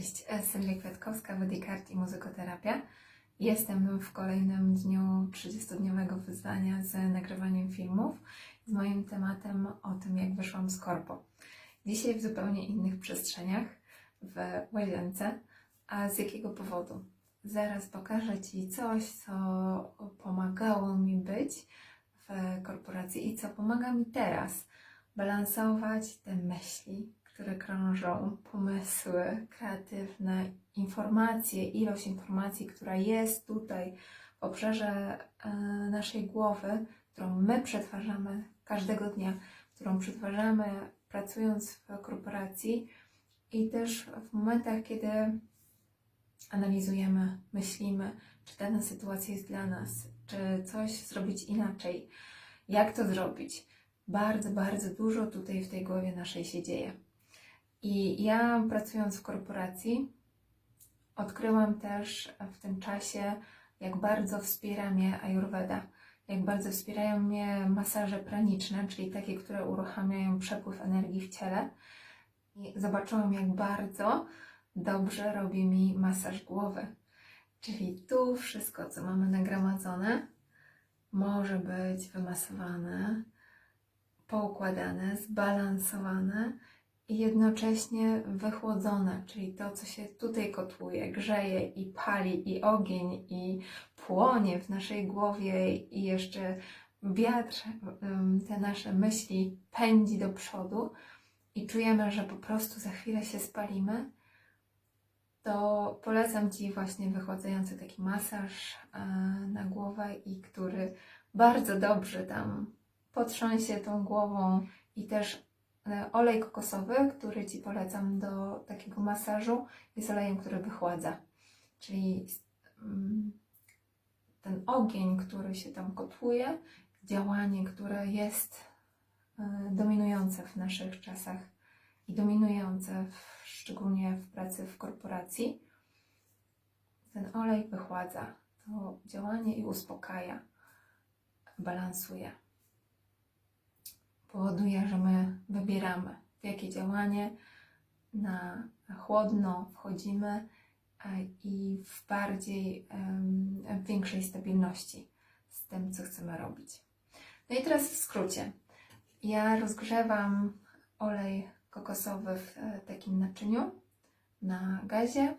Cześć, Sylwia Kwiatkowska, Bodycard i muzykoterapia. Jestem w kolejnym dniu 30-dniowego wyzwania z nagrywaniem filmów z moim tematem o tym, jak wyszłam z korpo. Dzisiaj w zupełnie innych przestrzeniach, w łazience. A z jakiego powodu? Zaraz pokażę Ci coś, co pomagało mi być w korporacji i co pomaga mi teraz balansować te myśli, które krążą, pomysły kreatywne, informacje, ilość informacji, która jest tutaj w obszarze e, naszej głowy, którą my przetwarzamy każdego dnia, którą przetwarzamy pracując w korporacji i też w momentach, kiedy analizujemy, myślimy, czy dana sytuacja jest dla nas, czy coś zrobić inaczej, jak to zrobić. Bardzo, bardzo dużo tutaj w tej głowie naszej się dzieje. I ja pracując w korporacji, odkryłam też w tym czasie, jak bardzo wspiera mnie Ayurveda, jak bardzo wspierają mnie masaże praniczne, czyli takie, które uruchamiają przepływ energii w ciele. I zobaczyłam, jak bardzo dobrze robi mi masaż głowy. Czyli tu wszystko, co mamy nagromadzone, może być wymasowane, poukładane, zbalansowane i jednocześnie wychłodzone, czyli to, co się tutaj kotłuje, grzeje i pali, i ogień, i płonie w naszej głowie, i jeszcze wiatr te nasze myśli pędzi do przodu i czujemy, że po prostu za chwilę się spalimy, to polecam Ci właśnie wychładzający taki masaż e, na głowę i który bardzo dobrze tam potrząsie tą głową i też olej kokosowy, który Ci polecam do takiego masażu, jest olejem, który wychładza. Czyli mm, ten ogień, który się tam kotłuje, działanie, które jest e, dominujące w naszych czasach i dominujące w, szczególnie w pracy w korporacji, ten olej wychładza to działanie i uspokaja, balansuje powoduje, że my wybieramy, w jakie działanie na chłodno wchodzimy e, i w bardziej, w większej stabilności z tym, co chcemy robić. No i teraz w skrócie. Ja rozgrzewam olej kokosowy w e, takim naczyniu na gazie.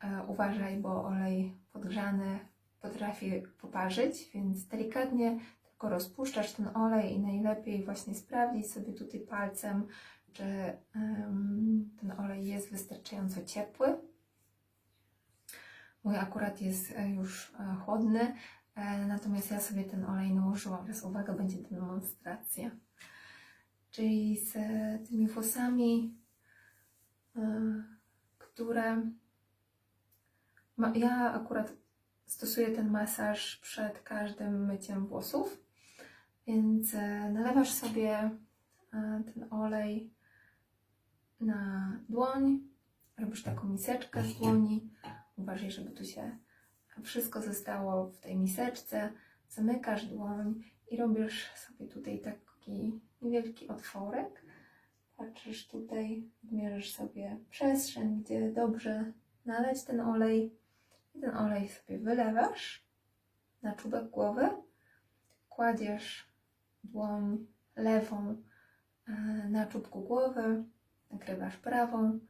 E, Uważaj, bo olej podgrzany potrafi poparzyć, więc delikatnie tylko rozpuszczasz ten olej i najlepiej właśnie sprawdzić sobie tutaj palcem, czy ten olej jest wystarczająco ciepły. Mój akurat jest e, już e, chłodny, e, natomiast ja sobie ten olej nałożyłam, więc uwaga, będzie demonstracja. Czyli z tymi włosami, które ja akurat stosuję ten masaż przed każdym myciem włosów, więc e, nalewasz sobie e, ten olej na dłoń, robisz taką miseczkę z dłoni, uważaj, żeby tu się wszystko zostało w tej miseczce, zamykasz dłoń i robisz sobie tutaj taki niewielki otworek, patrzysz tutaj, mierzysz sobie przestrzeń, gdzie dobrze naleć ten olej. I ten olej sobie wylewasz na czubek głowy, kładziesz dłoń lewą e, na czubku głowy, nakrywasz prawą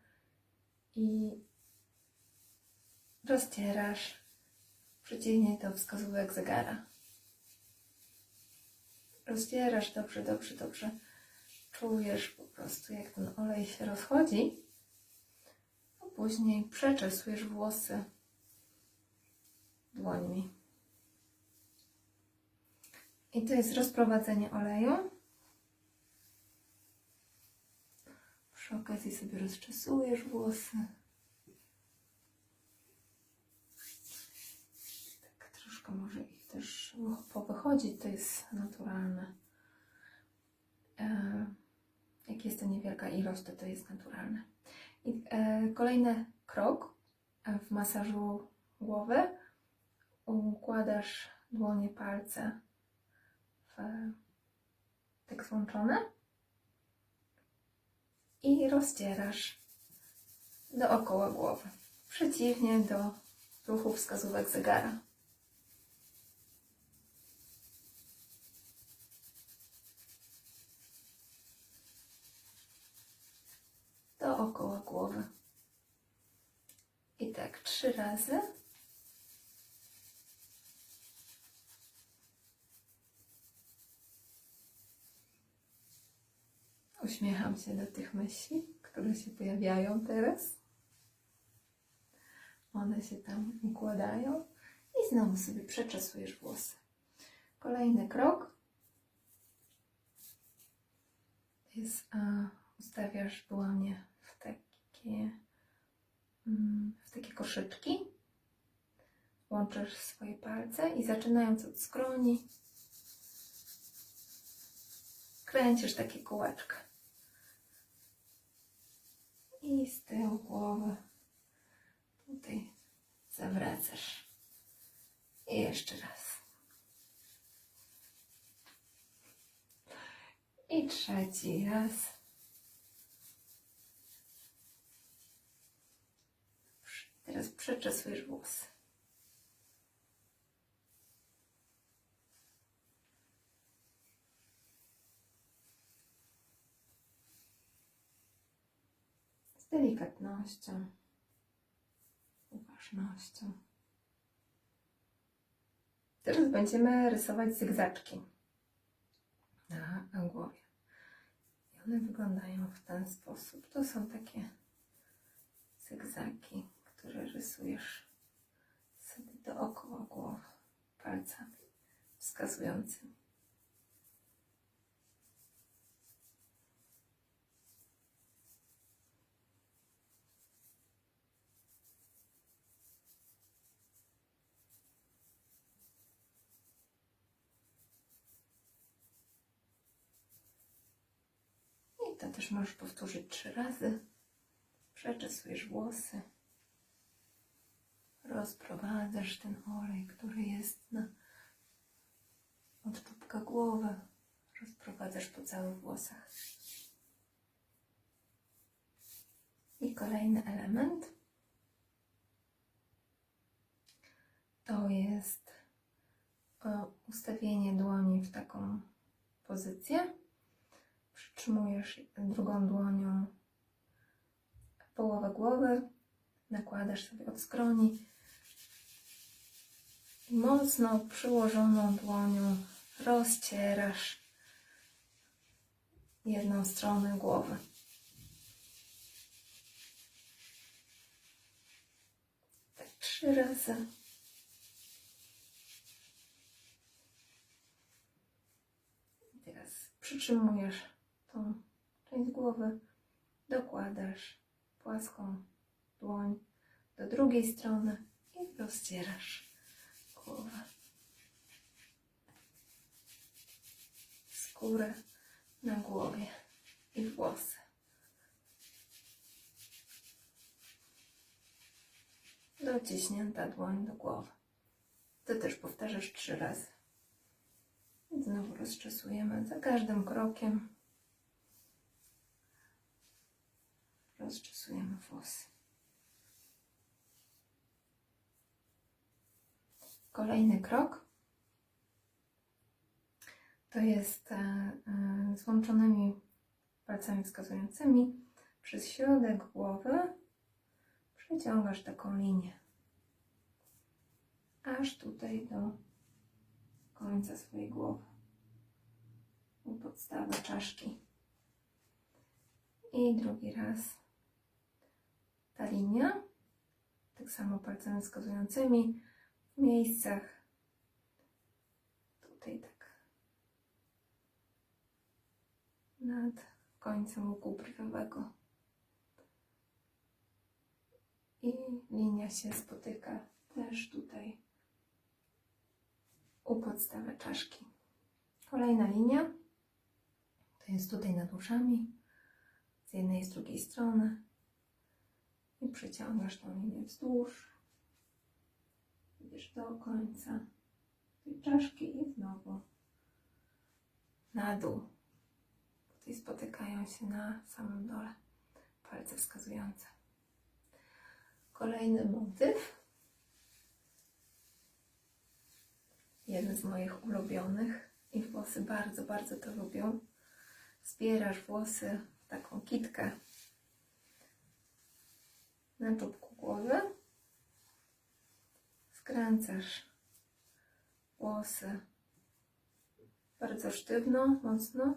i rozcierasz przeciwnie do wskazówek zegara. Rozcierasz dobrze, dobrze, dobrze. Czujesz po prostu, jak ten olej się rozchodzi, a później przeczesujesz włosy dłońmi. I to jest rozprowadzenie oleju. Przy okazji sobie rozczesujesz włosy. Tak troszkę może ich też powychodzić, to jest naturalne. E, jak jest to niewielka ilość, to to jest naturalne. I e, kolejny krok e, w masażu głowy. Układasz dłonie, palce w tak złączone i rozcierasz. dookoła głowy. Przeciwnie do ruchu wskazówek zegara. Dookoła głowy. I tak trzy razy. Uśmiecham się do tych myśli, które się pojawiają teraz. One się tam układają i znowu sobie przeczesujesz włosy. Kolejny krok jest, a, ustawiasz dłonie w takie, mm, w takie koszyczki. Łączysz swoje palce i zaczynając od skroni, kręcisz takie kółeczka. I z tyłu głowy tutaj zawracasz. I jeszcze raz. I trzeci raz. Teraz przeczesujesz włosy. Delikatnością, uważnością. Teraz będziemy rysować zygzaczki na, głowie. I one wyglądają w ten sposób. To są takie zygzaki, które rysujesz sobie dookoła głowy palcami wskazującymi. Też możesz powtórzyć trzy razy. Przeczesujesz włosy. Rozprowadzasz ten olej, który jest na od głowy. Rozprowadzasz po całych włosach. I kolejny element to jest e, ustawienie dłoni w taką pozycję. Przytrzymujesz drugą dłonią połowę głowy, nakładasz sobie od skroni i mocno przyłożoną dłonią rozcierasz jedną stronę głowy. Tak trzy razy. Teraz przytrzymujesz tą część głowy, dokładasz płaską dłoń do drugiej strony i rozcierasz głowę. Skórę na głowie i włosy. Dociśnięta dłoń do głowy. To też powtarzasz trzy razy. Znowu rozczesujemy za każdym krokiem. Rozczesujemy włosy. Kolejny krok to jest e, e, złączonymi palcami wskazującymi przez środek głowy przeciągasz taką linię. Aż tutaj do końca swojej głowy. U podstawy czaszki. I drugi raz ta linia tak samo palcami wskazującymi w miejscach tutaj tak nad końcem łuku brwiowego. I linia się spotyka też tutaj u podstawy czaszki. Kolejna linia to jest tutaj nad uszami, z jednej i z drugiej strony. I przeciągasz tą linię wzdłuż. Idziesz do końca tej czaszki i znowu na dół. Tutaj spotykają się na samym dole palce wskazujące. Kolejny motyw. Jeden z moich ulubionych i włosy bardzo, bardzo to lubią. Zbierasz włosy w taką kitkę na czubku głowy. Skręcasz włosy bardzo sztywno, mocno.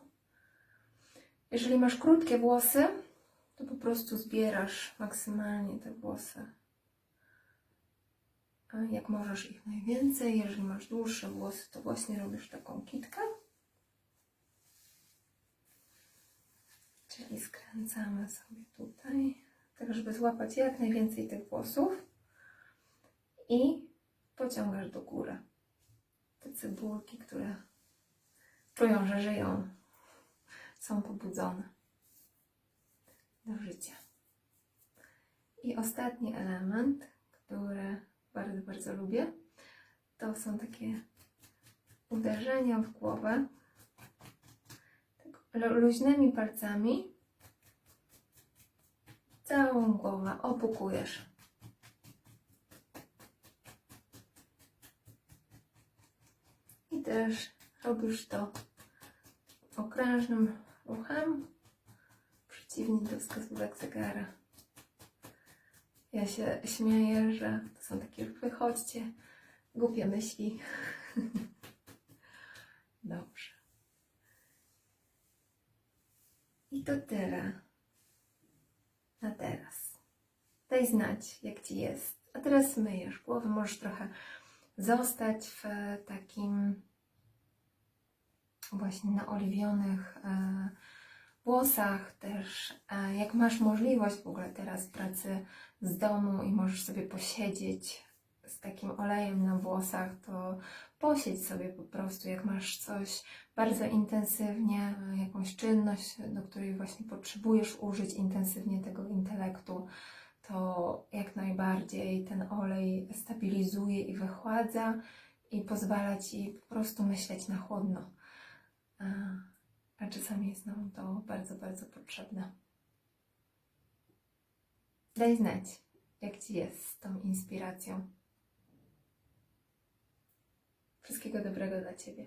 Jeżeli masz krótkie włosy, to po prostu zbierasz maksymalnie te włosy. A jak możesz ich najwięcej, jeżeli masz dłuższe włosy, to właśnie robisz taką kitkę. Czyli skręcamy sobie tutaj, tak żeby złapać jak najwięcej tych włosów i pociągasz do góry. Te cebulki, które czują, że żyją, są pobudzone do życia. I ostatni element, który bardzo, bardzo lubię, to są takie uderzenia w głowę tak lu- luźnymi palcami. Całą głowę opukujesz. I też robisz to okrężnym ruchem, przeciwnie do wskazówek zegara. Ja się śmieję, że to są takie wychodźcie, głupie myśli. Dobrze. I to tyle na teraz. Daj znać, jak Ci jest. A teraz myjesz głowę, możesz trochę zostać w takim właśnie naoliwionych e, włosach też. E, jak masz możliwość w ogóle teraz pracy z domu i możesz sobie posiedzieć z takim olejem na włosach, to posiedź sobie po prostu, jak masz coś bardzo intensywnie, jakąś czynność, do której właśnie potrzebujesz użyć intensywnie tego intelektu, to jak najbardziej ten olej stabilizuje i wychładza i pozwala Ci po prostu myśleć na chłodno. A czasami jest nam to bardzo, bardzo potrzebne. Daj znać, jak Ci jest z tą inspiracją. Wszystkiego dobrego dla Ciebie.